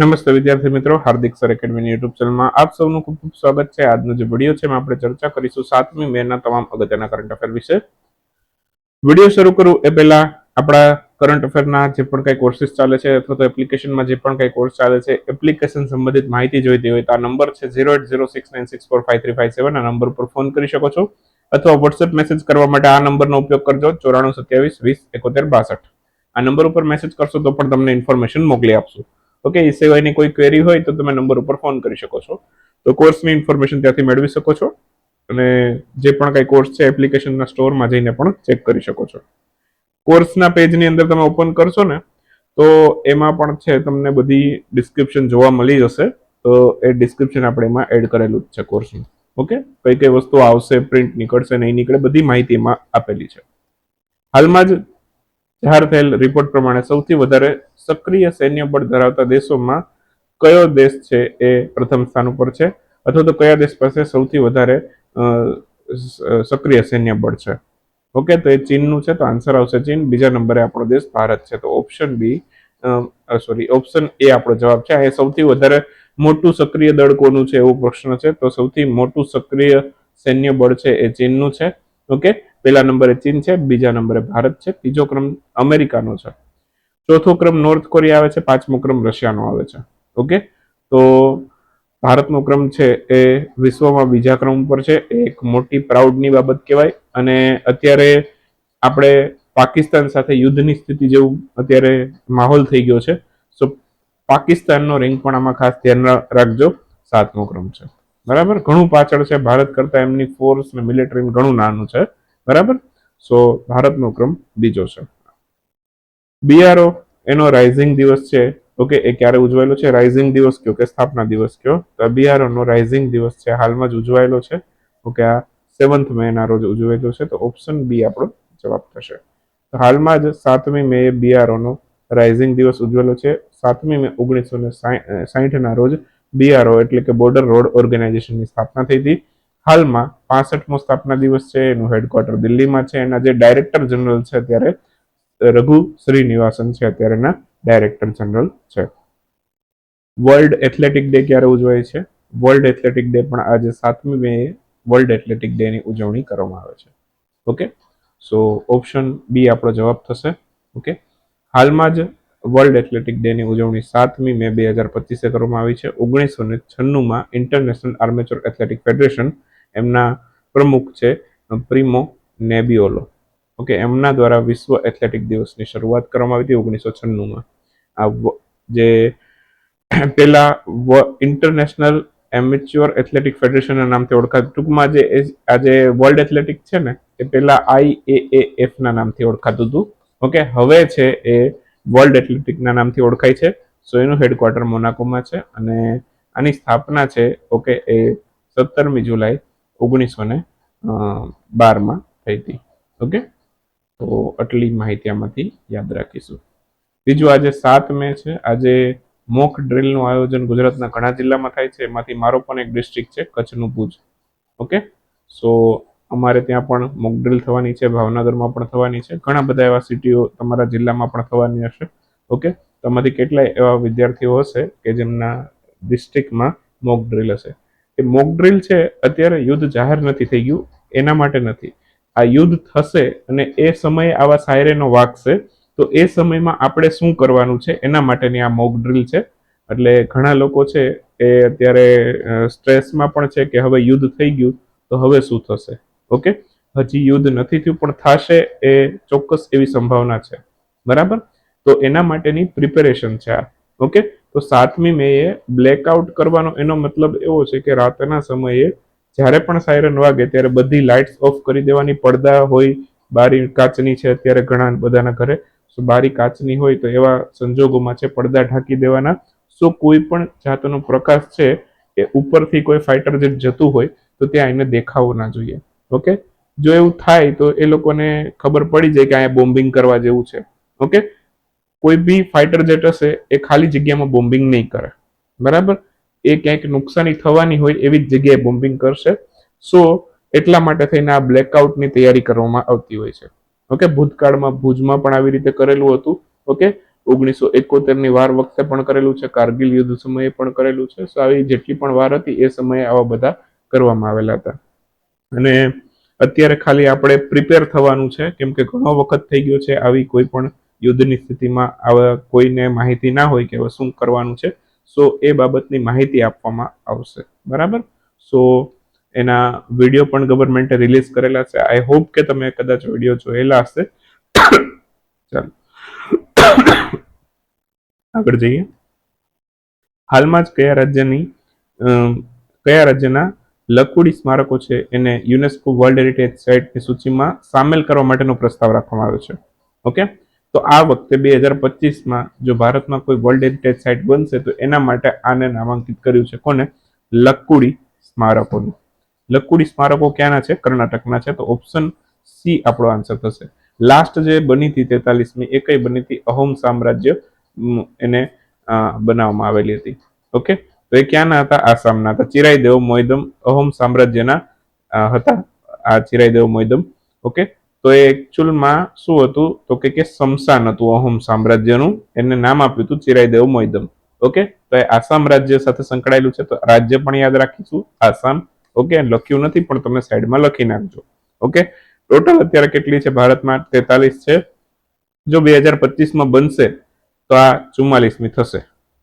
નમસ્તે વિદ્યાર્થી મિત્રો, હાર્દિક સર એકેડમીની યુટ્યુબ ચેનલમાં આપ સૌનું ખૂબ ખૂબ સ્વાગત છે. આજનો જે વીડિયો છે આપણે ચર્ચા કરીશું સાતમી મેના તમામ અગત્યના કરંટ અફેર વિશે. વીડિયો શરૂ કરું એ પહેલા આપણા કરંટ અફેરના જે પણ કઈ કોર્સિસ ચાલે છે અથવા તો એપ્લિકેશનમાં જે પણ કઈ કોર્સ ચાલે છે એપ્લિકેશન સંબંધિત માહિતી જોઈતી હોય તો આ નંબર છે zero eight zero six nine six four five three five seven આ નંબર પર ફોન કરી શકો છો. અથવા વોટ્સએપ મેસેજ કરવા માટે આ નંબરનો ઉપયોગ કરજો, ચોરાણું સત્યાવીસ વીસ એકોતેર બાસઠ. આ નંબર ઉપર મેસેજ કરશો તો પણ તમને ઇન્ફોર્મેશન મોકલી આપશું. ઓકે એ સિવાયની કોઈ ક્વેરી હોય તો તમે નંબર ઉપર ફોન કરી શકો છો. તો કોર્સની ઇન્ફોર્મેશન ત્યાંથી મેળવી શકો છો અને જે પણ કઈ કોર્સ છે એપ્લિકેશનના સ્ટોરમાં જઈને પણ ચેક કરી શકો છો. કોર્સના પેજની અંદર તમે ઓપન કરશો ને, તો એમાં પણ છે, તમને બધી ડિસ્ક્રિપ્શન જોવા મળી જશે. તો એ ડિસ્ક્રિપ્શન આપણે એમાં એડ કરેલું જ છે કોર્સનું ઓકે કઈ કઈ વસ્તુ આવશે પ્રિન્ટ નીકળશે નહીં નીકળે, બધી માહિતી એમાં આપેલી છે. હાલમાં જ જાહેર થયેલ રિપોર્ટ પ્રમાણે સૌથી વધારે સક્રિય સૈન્ય બળ ધરાવતા દેશોમાં કયો દેશ છે એ પ્રથમ સ્થાન ઉપર છે? અથવા તો કયા દેશ પાસે સૌથી વધારે સક્રિય સૈન્ય બળ છે? ઓકે, તો એ ચીનનું છે, તો આન્સર આવશે ચીન. બીજા નંબરે આપણો દેશ ભારત છે. તો option B sorry option A આપણો જવાબ છે. એ સૌથી વધારે મોટું સક્રિય દળ કોનું છે એવો પ્રશ્ન છે. તો સૌથી મોટું સક્રિય સૈન્ય બળ છે એ ચીનનું છે. ઓકે પહેલા નંબરે ચીન છે, બીજા નંબરે ભારત છે, ત્રીજો ક્રમ અમેરિકાનો છે. ચોથો ક્રમ નોર્થ કોરિયા આવે છે, પાંચમો ક્રમ રશિયાનો આવે છે. ઓકે તો ભારતનો ક્રમ છે એ વિશ્વમાં બીજા ક્રમ ઉપર છે એક મોટી પ્રાઉડની બાબત કહેવાય. અને અત્યારે આપણે પાકિસ્તાન સાથે યુદ્ધની સ્થિતિ જેવું અત્યારે માહોલ થઈ ગયો છે. સો પાકિસ્તાનનો રેન્ક પણ આમાં ખાસ ધ્યાન રાખજો. સાતમો ક્રમ છે. બરાબર? ઘણું પાછળ છે. ભારત કરતા એમની ફોર્સ ને મિલિટરી ઘણું નાનું છે. બરાબર? સો ભારતનો ક્રમ બીજો છે. બીઆરઓ એનો રાઇઝિંગ દિવસ છે. ઓકે એ ક્યારે ઉજવાયેલો છે? રાઇઝિંગ દિવસ કયો કે સ્થાપના દિવસ કયો? તો બીઆરઓ નો રાઇઝિંગ દિવસ છે. હાલમાં જ ઉજવાયેલો છે. ઓકે આ સેવન્થ મે ના રોજ ઉજવાયેલો છે. તો ઓપ્શન બી આપણો જવાબ થશે. તો હાલમાં જ સાતમી મે બીઆરઓનો રાઇઝિંગ દિવસ ઉજવેલો છે. સાતમી મે ઓગણીસો ને સાહીઠ ના રોજ બીઆરઓ એટલે કે બોર્ડર રોડ ઓર્ગેનાઇઝેશનની સ્થાપના થઈ હતી. હાલમાં પાસઠમો સ્થાપના દિવસ છે, એનું હેડક્વાર્ટર દિલ્હીમાં છે. એના જે ડાયરેક્ટર જનરલ છે અત્યારે, રઘુ શ્રીનિવાસન છે અત્યારેના ડાયરેક્ટર જનરલ છે. વર્લ્ડ એથ્લેટિક ડે ક્યારે ઉજવાય છે? વર્લ્ડ એથ્લેટિક ડે પણ આજે સાતમી મે વર્લ્ડ એથ્લેટિક ડે ની ઉજવણી કરવામાં આવે છે. ઓકે સો ઓપ્શન બી આપણો જવાબ થશે. ઓકે હાલમાં જ વર્લ્ડ એથ્લેટિક ડેની ઉજવણી સાતમી મે બે હજાર પચીસે કરવામાં આવી છે. ઓગણીસો ને છન્નુંમાં ઇન્ટરનેશનલ આર્મેચર એથ્લેટિક ફેડરેશન એમના પ્રમુખ છે, પ્રિમો નેબિયોલો. ઓકે, એમના દ્વારા વિશ્વ એથ્લેટિક દિવસની શરૂઆત કરવામાં આવી હતી ઓગણીસો છન્નુંમાં. આ જે પેલા ઇન્ટરનેશનલ એમેચ્યોર એથ્લેટિક ફેડરેશનના નામથી ઓળખાતું, ટૂંકમાં જે આજે વર્લ્ડ એથ્લેટિક છે ને, એ પેલા એ એફના નામથી ઓળખાતું હતું. ઓકે, હવે છે એ વર્લ્ડ એથ્લેટિકના નામથી ઓળખાય છે. સો એનું હેડક્વાર્ટર મોનાકોમાં છે અને આની સ્થાપના છે, ઓકે, એ સત્તરમી જુલાઈ ઓગણીસો ને બારમાં થઈ હતી. ઓકે? તો આટલી માહિતી આમાંથી યાદ રાખીશું. બીજું આજે સાત મે છે. આજે મોક ડ્રિલનું આયોજન ગુજરાતના ઘણા જિલ્લામાં થાય છે. એમાંથી મારો પણ એક ડિસ્ટ્રિક્ટ છે, કચ્છનું ભુજ. ઓકે? સો અમારે ત્યાં પણ મોકડ્રિલ થવાની છે, ભાવનગરમાં પણ થવાની છે. ઘણા બધા એવા સિટીઓ તમારા જિલ્લામાં પણ થવાની હશે. ઓકે? તમારી કેટલાય એવા વિદ્યાર્થીઓ હશે કે જેમના ડિસ્ટ્રિક્ટમાં મોકડ્રિલ હશે. એ મોક ડ્રિલ છે, અત્યારે યુદ્ધ જાહેર નથી થઈ ગયું, એના માટે નથી. આ યુદ્ધ થશે અને એ સમયે આવા સાયરેનો વાગશે, તો એ સમયમાં આપણે શું કરવાનું છે, એના માટેની આ મોકડ્રિલ છે. એટલે ઘણા લોકો છે એ અત્યારે સ્ટ્રેસમાં પણ છે કે હવે યુદ્ધ થઈ ગયું, તો હવે શું થશે? ઓકે? હજી યુદ્ધ નથી થયું, પણ થશે એ ચોક્કસ એવી સંભાવના છે. બરાબર? તો એના માટેની પ્રિપેરેશન છે આ. ઓકે? તો સાતમી મે એ બ્લેકઆઉટ કરવાનો એનો મતલબ એવો છે કે રાતના સમયે જ્યારે પણ સાયરન વાગે ત્યારે બધી લાઇટ્સ ઓફ કરી દેવાની, પડદા હોય, બારી કાચની છે અત્યારે ઘણા બધાના ઘરે. સો બારી કાચની હોય તો એવા સંજોગોમાં છે પડદા ઢાંકી દેવાના. સો કોઈ પણ જાતનો પ્રકાશ છે એ ઉપરથી કોઈ ફાઇટર જેટ જતું હોય તો ત્યાં એને દેખાવો ના જોઈએ. ઓકે જો એવું થાય તો એ લોકોને ખબર પડી જાય કે અહીંયા બોમ્બિંગ કરવા જેવું છે. ઓકે કોઈ બી ફાઇટર જેટ હશે, એ ખાલી જગ્યામાં બોમ્બિંગ નહીં કરે. બરાબર? એ ક્યાંક નુકસાની થવાની હોય એવી જ જગ્યાએ બોમ્બિંગ કરશે. સો એટલા માટે થઈને આ બ્લેકઆઉટની તૈયારી કરવામાં આવતી હોય છે. ઓકે ભૂતકાળમાં, ભુજમાં પણ આવી રીતે કરેલું હતું. ઓકે ઓગણીસો એકોતેરની વાર વખતે પણ કરેલું છે. કારગિલ યુદ્ધ સમયે પણ કરેલું છે. સો આવી જેટલી પણ વાર હતી, એ સમયે આવા બધા કરવામાં આવેલા હતા. અને અત્યારે ખાલી આપણે પ્રિપેર થવાનું છે, કેમ કે ઘણો વખત થઈ ગયો છે આવી કોઈ પણ યુદ્ધની સ્થિતિમાં આવા કોઈને માહિતી ના હોય કે હવે શું કરવાનું છે, સો એ બાબતની માહિતી આપવામાં આવશે. બરાબર? સો એના વીડિયો પણ ગવર્મેન્ટે રિલીઝ કરેલા છે. આઈ હોપ કે તમે કદાચ વીડિયો જોયેલા હશે. ચાલો. આગળ જઈએ. હાલમાં જ કયા રાજ્યની કયા રાજ્યના લકુડી સ્મારકો છે એને યુનેસ્કો વર્લ્ડ હેરિટેજ સાઇટની સૂચિમાં સામેલ કરવા માટેનો પ્રસ્તાવ રાખવામાં આવ્યો છે. ઓકે? તો આ વખતે બે હજાર પચીસમાં જો ભારતમાં કોઈ વર્લ્ડ હેરિટેજ સાઇટ બનશે, તો એના માટે આને નામાંકિત કર્યું છે કોને? લકુડી સ્મારકોનું. લકુડી સ્મારકો ક્યાંના છે? કર્ણાટકના છે. તો ઓપ્શન સી આપણો આન્સર થશે. લાસ્ટ જે બની હતી તેતાલીસમી એ કઈ બની હતી અહોમ સામ્રાજ્ય એને બનાવવામાં આવેલી હતી. ઓકે? તો એ ક્યાંના હતા? આસામના. હતા ચિરાઈદેવ મોયદમ અહોમ સામ્રાજ્યના હતા. આ ચિરાઈદેવ મોયદમ ઓકે? તો એ એકચ્યુઅલમાં શું હતું? તો કે કે સમસાન હતું અહોમ સામ્રાજ્યનું. એને નામ આપ્યું હતું ચિરાઈદેવ મોયદમ ઓકે? તો એ આસામ રાજ્ય સાથે સંકળાયેલું છે. તો રાજ્ય પણ યાદ રાખીશું. આસામ. ઓકે? લખ્યું નથી, પણ તમે સાઈડમાં લખી નાખજો. ઓકે? ટોટલ અત્યારે કેટલી છે? ભારતમાં તેતાલીસ છે. જો બે હજાર પચીસમાં બનશે, તો આ ચુમ્માલીસમી થશે.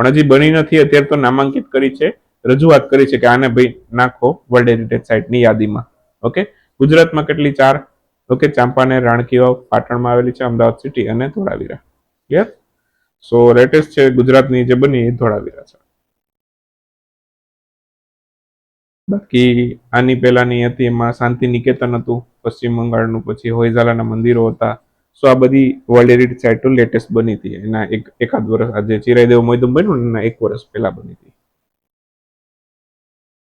પણ હજી બની નથી, અત્યારે તો નામાંકિત કરી છે. રજૂઆત કરી છે કે આને ભાઈ નાખો વર્લ્ડ હેરિટેજ સાઇટની યાદીમાં. ઓકે ગુજરાતમાં કેટલી ચાર? ઓકે ચાંપાનેર રાણકીઓ પાટણમાં આવેલી છે, અમદાવાદ સિટી અને ધોળાવીરા. ક્લિયર સો લેટેસ્ટ છે ગુજરાતની જે બની એ ધોળાવીરા છે. બાકી આની પહેલાની હતી એમાં શાંતિ નિકેતન હતું, પશ્ચિમ બંગાળનું, પછી હોયઝાલાના મંદિરો હતા. સો આ બધી વર્લ્ડ હેરિટેજ સાઇટો લેટેસ્ટ બની હતી. એના એક, એકાદ વર્ષ આજે ચિરાયદેવ મૈદમ બન્યું એના એક વર્ષ પહેલા બની હતી.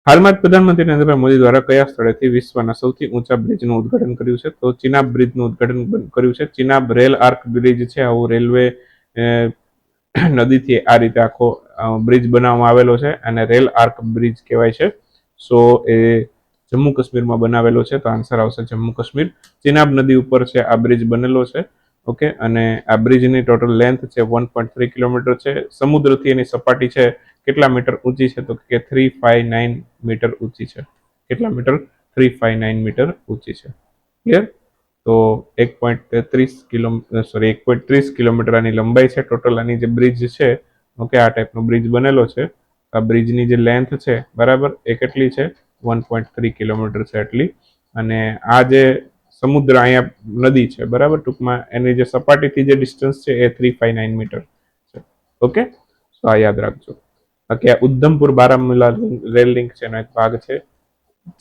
હાલમાં જ પ્રધાનમંત્રી નરેન્દ્ર મોદી દ્વારા કયા સ્થળેથી વિશ્વના સૌથી ઊંચા બ્રિજનું ઉદ્ઘાટન કર્યું છે? તો ચિનાબ બ્રિજનું ઉદ્ઘાટન કર્યું છે. ચિનાબ રેલ આર્ક બ્રિજ છે. આવું રેલવે નદીથી આ રીતે આખો બ્રિજ બનાવવામાં આવેલો છે અને રેલ આર્ક બ્રિજ કહેવાય છે. સો એ જમ્મુ કાશ્મીરમાં બનાવેલો છે, તો આન્સર આવશે જમ્મુ કાશ્મીર. ચિનાબ નદી ઉપર છે, આ બ્રિજ બનેલો છે ઓકે અને આ બ્રિજની ટોટલ લેન્થ છે વન પોઈન્ટ થ્રી કિલોમીટર છે. સમુદ્રથી એની સપાટી છે, કેટલા મીટર ઊંચી છે, તો કે થ્રી ફાઈવ નાઇન મીટર ઊંચી છે. કેટલા metre? Three five nine metre ઊંચી છે. ક્લિયર તો એક પોઈન્ટ તેત્રીસ કિલો સોરી એક પોઈન્ટ ત્રીસ કિલોમીટર આની લંબાઈ છે ટોટલ આની જે બ્રિજ છે ઓકે આ ટાઈપનો બ્રિજ બનેલો છે. આ બ્રિજની જે લેન્થ છે, બરાબર? એ કેટલી છે? વન પોઈન્ટ થ્રી કિલોમીટર છે એટલી. અને આ જે સમુદ્ર અહીંયા નદી છે, બરાબર? ટૂંકમાં એની જે સપાટીથી જે ડિસ્ટન્સ છે એ થ્રી ફાઈવ નાઇન મીટર છે. ઓકે? તો આ યાદ રાખજો. બાકી આ ઉધમપુર બારામુલા રેલ લિંક છે એનો એક ભાગ છે.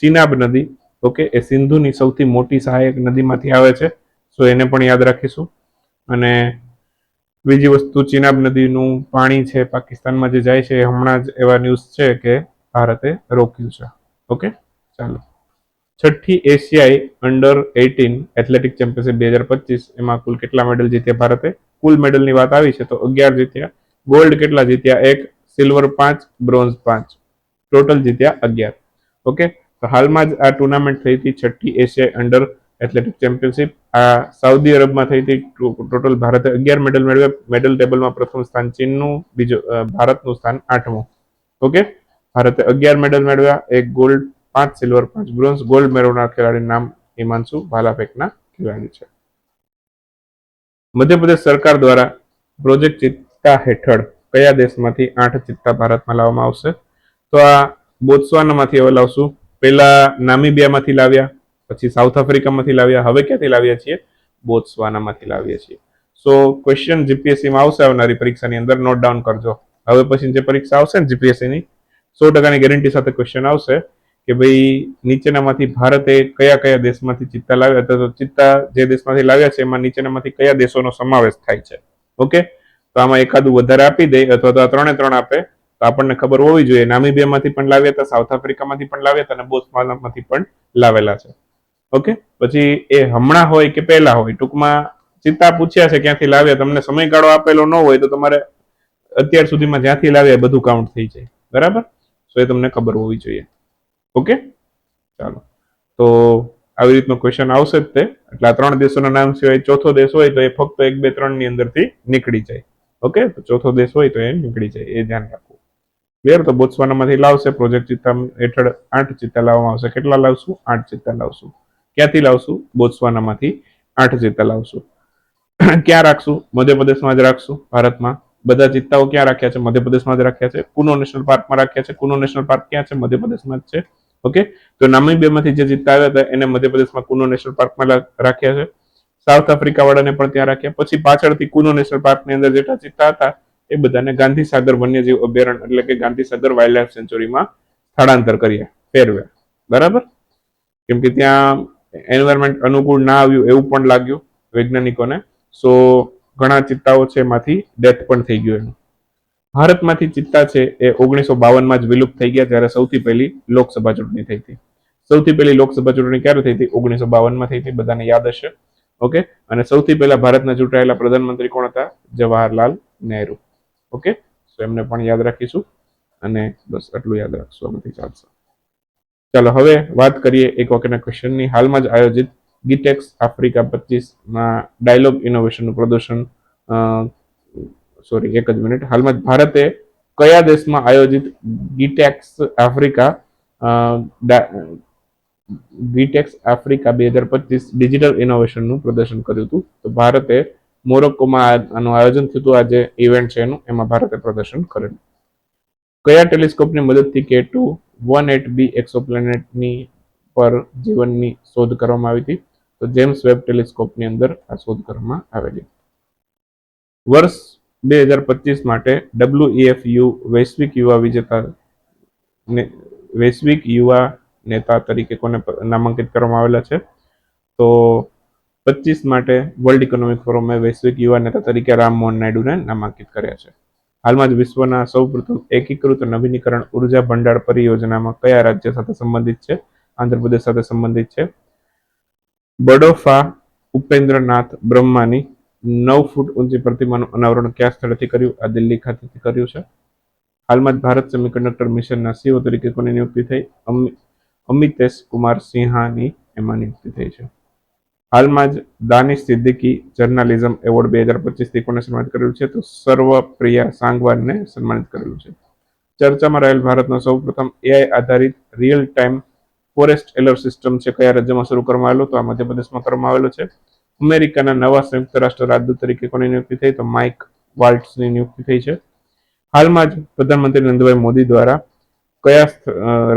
ચિનાબ નદી, ઓકે? એ સિંધુની સૌથી મોટી સહાયક નદીમાંથી આવે છે. સો એને પણ યાદ રાખીશું. અને બીજી વસ્તુ, ચિનાબ નદીનું પાણી છે પાકિસ્તાનમાં જે જાય છે હમણાં જ એવા ન્યૂઝ છે કે ભારતે રોક્યું છે. ઓકે? ચાલો. છઠ્ઠી એશિયાઈ અંડર એટીન એથ્લેટિક ચેમ્પિયનશિપ બે હજાર પચીસ, એમાં કુલ કેટલા મેડલ જીત્યા ભારતે? કુલ મેડલની વાત આવી છે તો અગિયાર જીત્યા. ગોલ્ડ કેટલા જીત્યા? એક, સિલ્વર પાંચ, બ્રોન્ઝ પાંચ. ટોટલ જીત્યા અગિયાર. ઓકે? તો હાલમાં જ આ ટુર્નામેન્ટ થઈ હતી છઠ્ઠી એશિયાઈ અંડર એથ્લેટિક ચેમ્પિયનશિપ. આ સાઉદી અરબમાં થઈ હતી. ટોટલ ભારતે અગિયાર મેડલ મેળવ્યા. મેડલ ટેબલમાં પ્રથમ સ્થાન ચીનનું, બીજું ભારતનું સ્થાન આઠમું. ઓકે? ભારતે અગિયાર મેડલ મેળવ્યા, એક ગોલ્ડ પાંચ સિલ્વર પાંચ બ્રોન્ઝ ગોલ્ડ મેળવનાર ખેલાડીનું નામ હિમાંશુ ભાલાફેકના ખેલાડી છે. મધ્યપ્રદેશ સરકાર દ્વારા પ્રોજેક્ટ ચિત્તા હેઠળ કયા દેશમાંથી આઠ ચિત્તા ભારતમાં લાવવામાં આવશે? તો આ બોત્સવાનામાંથી હવે લાવશું. પહેલા નામીબિયામાંથી લાવ્યા, પછી સાઉથ આફ્રિકામાંથી લાવ્યા. હવે ક્યાંથી લાવ્યા છીએ? બોત્સવાનામાંથી લાવીએ છીએ. સો ક્વેશ્ચન જીપીએસસીમાં આવશે આવનારી પરીક્ષાની અંદર નોટ ડાઉન કરજો. હવે પછી જે પરીક્ષા આવશે ને જીપીએસસીની સો ટકાની ગેરંટી સાથે ક્વેશ્ચન આવશે કે ભાઈ નીચેનામાંથી ભારતે કયા કયા દેશમાંથી ચિત્તા લાવ્યા હતા? તો ચિત્તા જે દેશમાંથી લાવ્યા છે, એમાં નીચેનામાંથી કયા દેશોનો સમાવેશ થાય છે? ઓકે? તો આમાં એકાદું વધારે આપી દે અથવા તો આ ત્રણે ત્રણ આપે. તો આપણને ખબર હોવી જોઈએ, નામીબિયામાંથી પણ લાવ્યા હતા, સાઉથ આફ્રિકામાંથી પણ લાવ્યા હતા અને બોત્સવાનામાંથી પણ લાવેલા છે. ઓકે? પછી એ હમણાં હોય કે પહેલા હોય? ટૂંકમાં ચિત્તા પૂછ્યા છે ક્યાંથી લાવ્યા? તમને સમયગાળો આપેલો ન હોય તો તમારે અત્યાર સુધીમાં જ્યાંથી લાવ્યા બધું કાઉન્ટ થઈ જાય. બરાબર? સો એ તમને ખબર હોવી જોઈએ. ઓકે? ચાલો. તો આવી રીતનો ક્વેશ્ચન આવશે જ તે. એટલે આ ત્રણ દેશોના નામ સિવાય ચોથો દેશ હોય તો એ ફક્ત એક, બે, ત્રણની અંદરથી નીકળી જાય. ઓકે? તો ચોથો દેશ હોય તો એ નીકળી જાય. એ ધ્યાન રાખવું. ક્લિયર તો બોત્સવાનામાંથી લાવશે. પ્રોજેક્ટ ચિત્તા હેઠળ આઠ ચિત્તા લાવવામાં આવશે. કેટલા લાવશું? આઠ ચિત્તા લાવશું. ક્યાંથી લાવશું? બોત્સવાનામાંથી આઠ ચિત્તા લાવશું. ક્યાં રાખશું? મધ્યપ્રદેશમાં જ રાખશું. ભારતમાં. બધા ચિત્તાઓ ક્યાં રાખ્યા છે? મધ્યપ્રદેશમાં જ રાખ્યા છે. કુનો નેશનલ પાર્કમાં રાખ્યા છે. કુનો નેશનલ પાર્ક ક્યાં છે? મધ્યપ્રદેશમાં જ છે. ઓકે? તો નામીબિયામાંથી જે ચિત્તા આવ્યા હતા, એને મધ્યપ્રદેશમાં કુનો નેશનલ પાર્કમાં રાખ્યા છે. સાઉથ આફ્રિકા વાળાને પણ ત્યાં રાખ્યા. પછી પાછળથી કુનો નેશનલ પાર્કની અંદર જેટલા ચિત્તા હતા, એ બધાને ગાંધી સાગર વન્યજીવ અભયારણ્ય એટલે કે ગાંધી સાગર વાઇલ્ડ લાઈફ સેન્ચુરીમાં સ્થળાંતર કર્યા. ફેરવ્યા. બરાબર? કેમ કે ત્યાં એન્વાયરમેન્ટ અનુકૂળ ના આવ્યું એવું પણ લાગ્યું વૈજ્ઞાનિકોને. સો ઘણા ચિત્તાઓ છે એમાંથી ડેથ પણ થઈ ગયું એનું. ભારતમાંથી ચિત્તા છે એ ઓગણીસો બાવનમાં જ વિલુપ્ત થઈ ગયા જ્યારે સૌથી પહેલી લોકસભા ચૂંટણી થઈ હતી. સૌથી પહેલી લોકસભા ચૂંટણી ક્યારે થઈ હતી? ઓગણીસો બાવનમાં થઈ હતી, બધાને યાદ હશે. ઓકે? અને સૌથી પહેલા ભારતના ચૂંટાયેલા પ્રધાનમંત્રી કોણ હતા? જવાહરલાલ નહેરુ. ઓકે? સો એમને પણ યાદ રાખીશું. અને બસ આટલું યાદ રાખશું આમાંથી ચાલશે. ચાલો હવે વાત કરીએ એક વખતના ક્વેશ્ચનની. હાલમાં જ આયોજિત ગીટેક્સ આફ્રિકા પચીસમાં ડાયલોગ ઇનોવેશનનું પ્રદર્શન સોરી એક જ મિનિટ હાલમાં જ ભારતે કયા દેશમાં આયોજિત ગીટેક્સ આફ્રિકા ગીટેક્સ આફ્રિકા બે હજાર પચીસ ડિજિટલ ઇનોવેશનનું પ્રદર્શન કર્યું હતું. તો ભારતે મોરોક્કોમાં આનું આયોજન થયું હતું. આ જે ઇવેન્ટ છે એનું. એમાં ભારતે પ્રદર્શન કરેલું. કયા ટેલિસ્કોપની મદદથી K two one eight B એક્સોપ્લેનેટની પર જીવનની શોધ કરવામાં આવી હતી? તો જેમ્સ વેબ ટેલિસ્કોપની અંદર આ શોધ કરવામાં આવેલી. વર્ષ બે હજાર પચીસ માટે ડબ્લ્યુઈએફ યુ વૈશ્વિક યુવા વિજેતા વૈશ્વિક યુવા નેતા તરીકે કોને નામાંકિત કરવામાં આવેલા છે? તો પચીસ માટે વર્લ્ડ ઇકોનોમિક ફોરમે વૈશ્વિક યુવા નેતા તરીકે રામમોહન નાયડુને નામાંકિત કર્યા છે. હાલમાં જ વિશ્વના સૌપ્રથમ એકીકૃત નવીનીકરણ ઊર્જા ભંડાર પરિયોજનામાં કયા રાજ્ય સાથે સંબંધિત છે? આંધ્રપ્રદેશ સાથે સંબંધિત છે. બડોફા ઉપેન્દ્રનાથ બ્રહ્માની નવ ફૂટ ઊંચી પ્રતિમાનું અનાવરણ કયા સ્થળેથી કર્યું? આ દિલ્હી ખાતેથી કર્યું છે. હાલમાં જ ભારત સેમિકન્ડક્ટર મિશનના સીઓ તરીકે કોની નિયુક્તિ થઈ? અમિતેશ કુમાર સિંહાની એમાં નિયુક્તિ થઈ છે. હાલમાં જ દાનિશ સિદ્દીકી જર્નાલિઝમ એવોર્ડ બે હજાર પચીસથી કોને સન્માનિત કરેલું છે? તો સર્વપ્રિયા સાંગવાનને સન્માનિત કરેલું છે. ચર્ચામાં રહેલ ભારતનો સૌપ્રથમ એઆઈ આધારિત real time forest alert system છે, કયા રાજ્યમાં શરૂ કરવામાં આવેલો તો આ મધ્યપ્રદેશમાં કરવામાં આવેલો છે. અમેરિકાના નવા સંયુક્ત રાષ્ટ્ર રાજદૂત તરીકે કોની નિયુક્તિ થઈ તો માઇક વાલ્ટ્સની નિયુક્તિ થઈ છે. હાલમાં જ પ્રધાનમંત્રી નરેન્દ્રભાઈ મોદી દ્વારા કયા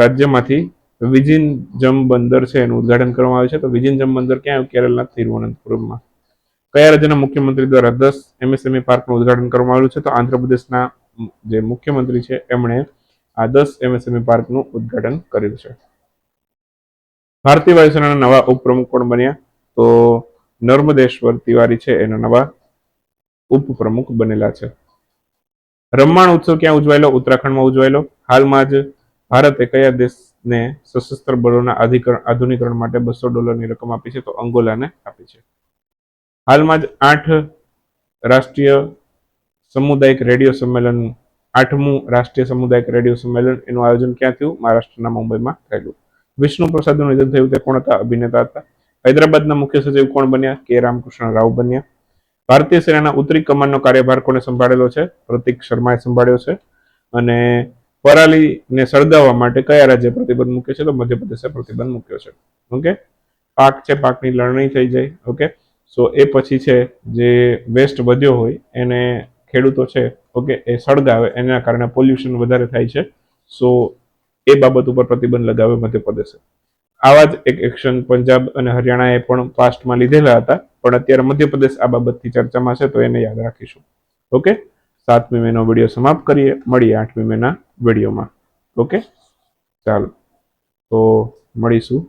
રાજ્યમાંથી વિજિન જમ બંદર છે એનું ઉદ્ઘાટન કરવામાં આવ્યું છે, તો વિજિન જમ બંદર ક્યાં આવ્યું? કેરળના તિરુવનંતપુરમમાં. કયા રાજ્યના મુખ્યમંત્રી દ્વારા દસ એમએસએમઈ પાર્કનું ઉદ્ઘાટન કરવામાં આવ્યું છે? તો આંધ્રપ્રદેશના જે મુખ્યમંત્રી છે, એમણે આ દસ એમએસએમઈ પાર્કનું ઉદ્ઘાટન કર્યું છે. ભારતીય વાયુસેનાના નવા ઉપપ્રમુખ કોણ બન્યા? તો નર્મદેશ્વર તિવારી છે, એના નવા ઉપપ્રમુખ બનેલા છે. રમમાણ ઉત્સવ ક્યાં ઉજવાયેલો? ઉત્તરાખંડમાં ઉજવાયેલો. હાલમાં જ ભારતે કયા દેશને સશસ્ત્ર બળોના અધિકરણ, આધુનિકરણ માટે બસો ડોલરની રકમ આપી છે? તો અંગોલાને આપી છે. હાલમાં જ આઠ રાષ્ટ્રીય સામુદાયિક રેડિયો સંમેલન, આઠમું રાષ્ટ્રીય સામુદાયિક રેડિયો સંમેલન એનું આયોજન ક્યાં થયું? મહારાષ્ટ્રના મુંબઈમાં થયેલું. વિષ્ણુ પ્રસાદનું નિધન થયું તે કોણ હતા? અભિનેતા હતા. હૈદરાબાદના મુખ્ય સચિવ કોણ બન્યા? કે. રામકૃષ્ણ રાવ બન્યા. ભારતીય સેનાના ઉત્તરી કમાનનો કાર્યભાર કોને સંભાળેલો છે? પ્રતિક શર્માએ સંભાળ્યો છે. અને પરાલીને સળગાવવા માટે કયા રાજ્ય પ્રતિબંધ મૂક્યો છે? તો મધ્યપ્રદેશે પ્રતિબંધ મૂક્યો છે. ઓકે? પાક છે, પાકની લણણી થઈ જાય. ઓકે? સો એ પછી છે જે વેસ્ટ વધ્યો હોય, એને ખેડૂતો છે, ઓકે, એ સળગાવે. એના કારણે પોલ્યુશન વધારે થાય છે. સો એ બાબત ઉપર પ્રતિબંધ લગાવે મધ્યપ્રદેશે આવા જ એક એક્શન પંજાબ અને હરિયાણાએ પણ પાસ્ટમાં લીધેલા હતા, પણ અત્યારે મધ્યપ્રદેશ આ બાબતથી ચર્ચામાં છે તો એને યાદ રાખીશું. ઓકે? સાતમી મેનો વીડિયો સમાપ્ત કરીએ. મળીએ આઠમી મેના વિડીયોમાં. ઓકે? ચાલો. તો મળીશું.